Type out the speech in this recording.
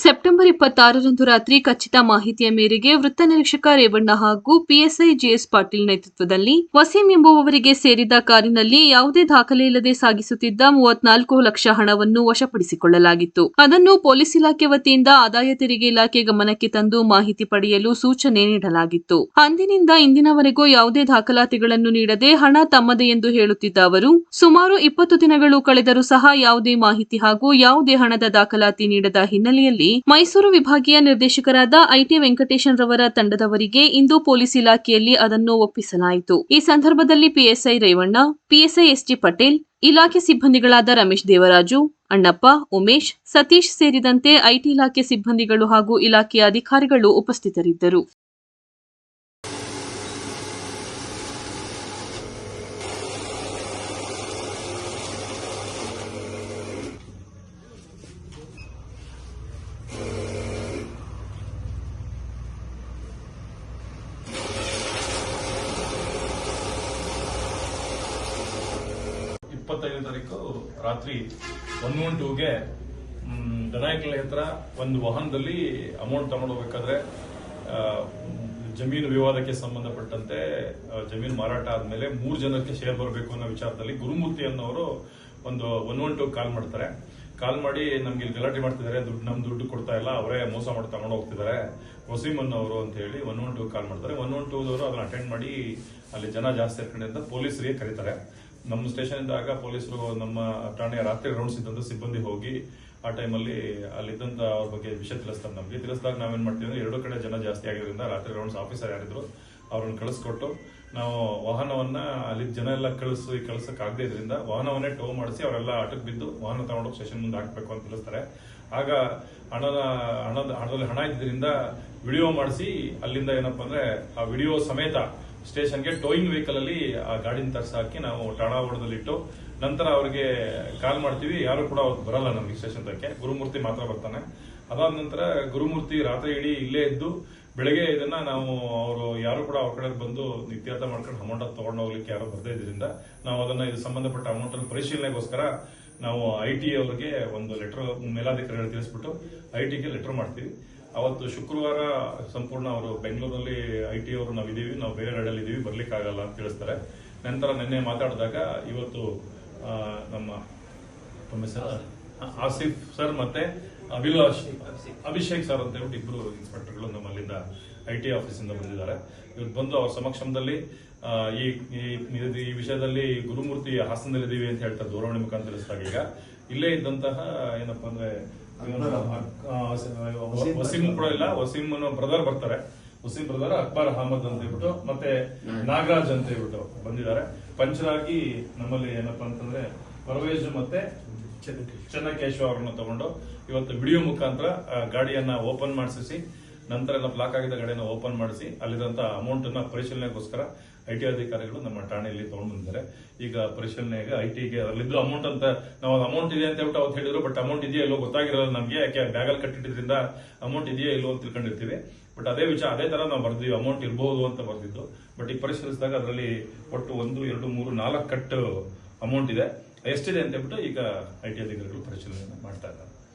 September ಇಪ್ಪತ್ತಾರರಂದು ರಾತ್ರಿ ಖಚಿತ ಮಾಹಿತಿಯ ಮೇರೆಗೆ ವೃತ್ತ ನಿರೀಕ್ಷಕ ರೇವಣ್ಣ ಹಾಗೂ ಪಿಎಸ್ಐ ಜಿಎಸ್ ಪಾಟೀಲ್ ನೇತೃತ್ವದಲ್ಲಿ ವಸೀಂ ಎಂಬುವವರಿಗೆ ಸೇರಿದ ಕಾರಿನಲ್ಲಿ ಯಾವುದೇ ದಾಖಲೆ ಇಲ್ಲದೆ ಸಾಗಿಸುತ್ತಿದ್ದ ಮೂವತ್ನಾಲ್ಕು ಲಕ್ಷ ಹಣವನ್ನು ವಶಪಡಿಸಿಕೊಳ್ಳಲಾಗಿತ್ತು. ಅದನ್ನು ಪೊಲೀಸ್ ಇಲಾಖೆ ವತಿಯಿಂದ ಆದಾಯ ತೆರಿಗೆ ಇಲಾಖೆ ಗಮನಕ್ಕೆ ತಂದು ಮಾಹಿತಿ ಪಡೆಯಲು ಸೂಚನೆ ನೀಡಲಾಗಿತ್ತು. ಅಂದಿನಿಂದ ಇಂದಿನವರೆಗೂ ಯಾವುದೇ ದಾಖಲಾತಿಗಳನ್ನು ನೀಡದೆ ಹಣ ತಮ್ಮದೇ ಎಂದು ಹೇಳುತ್ತಿದ್ದ ಅವರು, ಸುಮಾರು ಇಪ್ಪತ್ತು ದಿನಗಳು ಕಳೆದರೂ ಸಹ ಯಾವುದೇ ಮಾಹಿತಿ ಹಾಗೂ ಯಾವುದೇ ಹಣದ ದಾಖಲಾತಿ ನೀಡದ ಹಿನ್ನೆಲೆಯಲ್ಲಿ ಮೈಸೂರು ವಿಭಾಗೀಯ ನಿರ್ದೇಶಕರಾದ ಐಟಿ ವೆಂಕಟೇಶನ್ ರವರ ತಂಡದವರಿಗೆ ಇಂದು ಪೊಲೀಸ್ ಇಲಾಖೆಯಲ್ಲಿ ಅದನ್ನು ಒಪ್ಪಿಸಲಾಯಿತು. ಈ ಸಂದರ್ಭದಲ್ಲಿ PSI Revanna, PSI ST Patel, ಇಲಾಖೆ ಸಿಬ್ಬಂದಿಗಳಾದ ರಮೇಶ್ ದೇವರಾಜು, ಅಣ್ಣಪ್ಪ, ಉಮೇಶ್, ಸತೀಶ್ ಸೇರಿದಂತೆ ಐಟಿ ಇಲಾಖೆ ಸಿಬ್ಬಂದಿಗಳು ಹಾಗೂ ಇಲಾಖೆಯ ಅಧಿಕಾರಿಗಳು ಉಪಸ್ಥಿತರಿದ್ದರು. ಇಪ್ಪತ್ತೈದನೇ ತಾರೀಕು ರಾತ್ರಿ ಒನ್ ಒನ್ ಟೂಗೆ ದನಾಯಕಲ ಹತ್ರ ಒಂದು ವಾಹನದಲ್ಲಿ ಅಮೌಂಟ್ ತಗೊಂಡು ಹೋಗ್ಬೇಕಾದ್ರೆ ಆ, ಜಮೀನು ವಿವಾದಕ್ಕೆ ಸಂಬಂಧಪಟ್ಟಂತೆ ಜಮೀನು ಮಾರಾಟ ಆದ್ಮೇಲೆ ಮೂರು ಜನಕ್ಕೆ ಶೇರ್ ಬರಬೇಕು ಅನ್ನೋ ವಿಚಾರದಲ್ಲಿ ಗುರುಮೂರ್ತಿ ಅನ್ನೋರು ಒಂದು ಒನ್ ಒನ್ ಟೂ ಕಾಲ್ ಮಾಡ್ತಾರೆ. ಕಾಲ್ ಮಾಡಿ ನಮ್ಗೆ ಇಲ್ಲಿ ಗಲಾಟೆ ಮಾಡ್ತಿದ್ದಾರೆ ದುಡ್ಡು ನಮ್ಮ ದುಡ್ಡು ಕೊಡ್ತಾ ಇಲ್ಲ ಅವರೇ ಮೋಸ ಮಾಡಿ ತಗೊಂಡು ಹೋಗ್ತಿದ್ದಾರೆ. ವಸೀಮ್ ಅನ್ನೋರು ಅಂತ ಹೇಳಿ ಒನ್ ಒನ್ ಟೂ ಕಾಲ್ ಮಾಡ್ತಾರೆ. ಒನ್ ಒನ್ ಟೂದವರು ಅದನ್ನ ಅಟೆಂಡ್ ಮಾಡಿ ಅಲ್ಲಿ ಜನ ಜಾಸ್ತಿ ಇರ್ಕೊಂಡಿಂದ ಪೊಲೀಸರಿಗೆ ಕರೀತಾರೆ. ನಮ್ಮ ಸ್ಟೇಷನ್ ಇಂದ ಆಗ ಪೊಲೀಸರು ನಮ್ಮ ಠಾಣೆಯ ರಾತ್ರಿ ರೌಂಡ್ಸ್ ಇದ್ದಂತ ಸಿಬ್ಬಂದಿ ಹೋಗಿ ಆ ಟೈಮಲ್ಲಿ ಅಲ್ಲಿದ್ದಂತ ಅವ್ರ ಬಗ್ಗೆ ವಿಷಯ ತಿಳಿಸ್ತಾರೆ ನಮಗೆ. ತಿಳಿಸಿದಾಗ ನಾವೇನು ಮಾಡ್ತೀವಿ ಅಂದ್ರೆ ಎರಡು ಕಡೆ ಜನ ಜಾಸ್ತಿ ಆಗಿರೋದ್ರಿಂದ ರಾತ್ರಿ ರೌಂಡ್ಸ್ ಆಫೀಸರ್ ಯಾರಿದ್ರು ಅವ್ರನ್ನ ಕಳಿಸ್ಕೊಟ್ಟು ನಾವು ವಾಹನವನ್ನ ಅಲ್ಲಿ ಜನ ಎಲ್ಲ ಕಳಿಸಿ ಆಗದೆ ಇದರಿಂದ ವಾಹನವನ್ನೇ ಟೋ ಮಾಡಿಸಿ ಅವರೆಲ್ಲ ಆಟಕ್ಕೆ ಬಿದ್ದು ವಾಹನ ತಗೊಂಡೋಗಿ ಸ್ಟೇಷನ್ ಮುಂದೆ ಹಾಕ್ಬೇಕು ಅಂತ ತಿಳಿಸ್ತಾರೆ. ಆಗ ಹಣದ ಹಣದ, ಹಣದಲ್ಲಿ ಹಣ ಇದ್ದರಿಂದ ವಿಡಿಯೋ ಮಾಡಿಸಿ ಅಲ್ಲಿಂದ ಏನಪ್ಪ ಅಂದ್ರೆ ಆ ವಿಡಿಯೋ ಸಮೇತ ಸ್ಟೇಷನ್ಗೆ ಟೋಯಿಂಗ್ ವೆಹಿಕಲ್ ಅಲ್ಲಿ ಆ ಗಾಡಿನ ತರ್ಸ ಹಾಕಿ ನಾವು ಠಾಣಾ ಇಟ್ಟು ನಂತರ ಅವ್ರಿಗೆ ಕಾಲ್ ಮಾಡ್ತೀವಿ. ಯಾರು ಕೂಡ ಅವತ್ತು ಬರಲ್ಲ ನಮಗೆ ಸ್ಟೇಷನ್ ತಕ್ಕೆ ಗುರುಮೂರ್ತಿ ಮಾತ್ರ ಬರ್ತಾನೆ. ಅದಾದ ನಂತರ ಗುರುಮೂರ್ತಿ ರಾತ್ರಿ ಇಡೀ ಇಲ್ಲೇ ಇದ್ದು ಬೆಳಗ್ಗೆ ಇದನ್ನ ನಾವು ಅವರು ಯಾರು ಕೂಡ ಅವ್ರ ಕಡೆ ಬಂದು ಇತ್ಯರ್ಥ ಮಾಡ್ಕೊಂಡು ಅಮೌಂಟ್ ತಗೊಂಡು ಹೋಗ್ಲಿಕ್ಕೆ ಯಾರು ಬರ್ದೇ ಇದರಿಂದ ನಾವು ಅದನ್ನ ಇದು ಸಂಬಂಧಪಟ್ಟ ಅಮೌಂಟ್ ಪರಿಶೀಲನೆಗೋಸ್ಕರ ನಾವು ಐ ಟಿ ಅವರಿಗೆ ಒಂದು ಲೆಟರ್ ಮೇಲಾಧಿಕಾರಿಗಳು ತಿಳಿಸ್ಬಿಟ್ಟು ಐ ಟಿಗೆ ಲೆಟರ್ ಮಾಡ್ತೀವಿ. ಅವತ್ತು ಶುಕ್ರವಾರ ಸಂಪೂರ್ಣ ಅವರು ಬೆಂಗಳೂರಲ್ಲಿ ಐ ಟಿ ಅವರು ನಾವು ಇದೀವಿ ನಾವು ಬೇರೆ ರೈಡಲ್ಲಿ ಇದೀವಿ ಬರ್ಲಿಕ್ಕೆ ಆಗಲ್ಲ ಅಂತ ತಿಳಿಸ್ತಾರೆ. ನಂತರ ನಿನ್ನೆ ಮಾತಾಡಿದಾಗ ಇವತ್ತು ನಮ್ಮ ಆಸಿಫ್ ಸರ್ ಮತ್ತೆ ಅಭಿಲಾಷ್, ಅಭಿಷೇಕ್ ಸರ್ ಅಂತ ಹೇಳ್ಬಿಟ್ಟು ಇಬ್ರು ಇನ್ಸ್ಪೆಕ್ಟರ್ಗಳು ನಮ್ಮಲ್ಲಿಂದ ಐ ಟಿ ಆಫೀಸಿಂದ ಬಂದಿದ್ದಾರೆ. ಇವತ್ತು ಬಂದು ಅವ್ರ ಸಮಕ್ಷಮದಲ್ಲಿ ಈ, ಈ- ವಿಷಯದಲ್ಲಿ ಗುರುಮೂರ್ತಿ ಹಾಸನದಲ್ಲಿದ್ದೀವಿ ಅಂತ ಹೇಳ್ತಾರೆ ದೂರವಾಣಿ ಮುಖಾಂತರ ಈಗ ಇಲ್ಲೇ ಇದ್ದಂತಹ ಏನಪ್ಪಾ ಅಂದ್ರೆ ಇವನು, ಆ, ವಸ- ವಸೀಂ ಕೂಡ ಇಲ್ಲ ವಸೀಂ ಬ್ರದರ್ ಬರ್ತಾರೆ. ವಸೀಂ ಬ್ರದರ್ ಅಕ್ಬರ್ ಅಹಮದ್ ಅಂತ ಹೇಳ್ಬಿಟ್ಟು ಮತ್ತೆ ನಾಗರಾಜ್ ಅಂತ ಹೇಳ್ಬಿಟ್ಟು ಬಂದಿದ್ದಾರೆ. ಪಂಚರಾಗಿ ನಮ್ಮಲ್ಲಿ ಏನಪ್ಪಾ ಅಂತಂದ್ರೆ ಪರವೇಜ್ ಮತ್ತೆ ಚೆನ್ನಕೇಶವ ಅವರನ್ನ ತಗೊಂಡು ಇವತ್ತು ವಿಡಿಯೋ ಮುಖಾಂತರ ಗಾಡಿಯನ್ನ ಓಪನ್ ಮಾಡಿಸಿ ನಂತರ ಎಲ್ಲ ಬ್ಲಾಕ್ ಆಗಿದ್ದ ಗಾಡಿನ ಓಪನ್ ಮಾಡಿಸಿ, ಅಲ್ಲಿದ್ದಂತ ಅಮೌಂಟ್ನ ಪರಿಶೀಲನೆಗೋಸ್ಕರ ಐ ಟಿ ಅಧಿಕಾರಿಗಳು ನಮ್ಮ ಠಾಣೆಯಲ್ಲಿ ತಗೊಂಡು ಬಂದಿದ್ದಾರೆ. ಈಗ ಪರಿಶೀಲನೆಗೆ ಐ ಟಿಗೆ ಅಲ್ಲಿದ್ದು ಅಮೌಂಟ್ ಅಂತ, ನಾವು ಅಮೌಂಟ್ ಇದೆ ಅಂತ ಹೇಳ್ಬಿಟ್ಟು ಅವತ್ತು ಹೇಳಿದ್ರು ಬಟ್ ಅಮೌಂಟ್ ಇದೆಯಾ ಇಲ್ಲೋ ಗೊತ್ತಾಗಿರಲ್ಲ ನಮಗೆ, ಯಾಕೆ ಬ್ಯಾಗಲ್ಲಿ ಕಟ್ಟಿದ್ರಿಂದ ಅಮೌಂಟ್ ಇದೆಯಾ ಇಲ್ಲೋ ಅಂತ ತಿಳ್ಕೊಂಡಿರ್ತೀವಿ. ಬಟ್ ಅದೇ ವಿಚಾರ, ಅದೇ ತರ ನಾವು ಬರ್ದಿದ್ವಿ ಅಮೌಂಟ್ ಇರಬಹುದು ಅಂತ ಬರ್ದಿದ್ದು. ಬಟ್ ಈಗ ಪರಿಶೀಲಿಸಿದಾಗ ಅದರಲ್ಲಿ ಒಟ್ಟು ಒಂದು, ಎರಡು, ಮೂರು, ನಾಲ್ಕು ಕಟ್ಟು ಅಮೌಂಟ್ ಇದೆ. ಎಷ್ಟಿದೆ ಅಂತ ಹೇಳ್ಬಿಟ್ಟು ಈಗ ಐ ಟಿ ಅಧಿಕಾರಿಗಳು ಪರಿಶೀಲನೆ ಮಾಡ್ತಾ ಇದ್ದಾರೆ.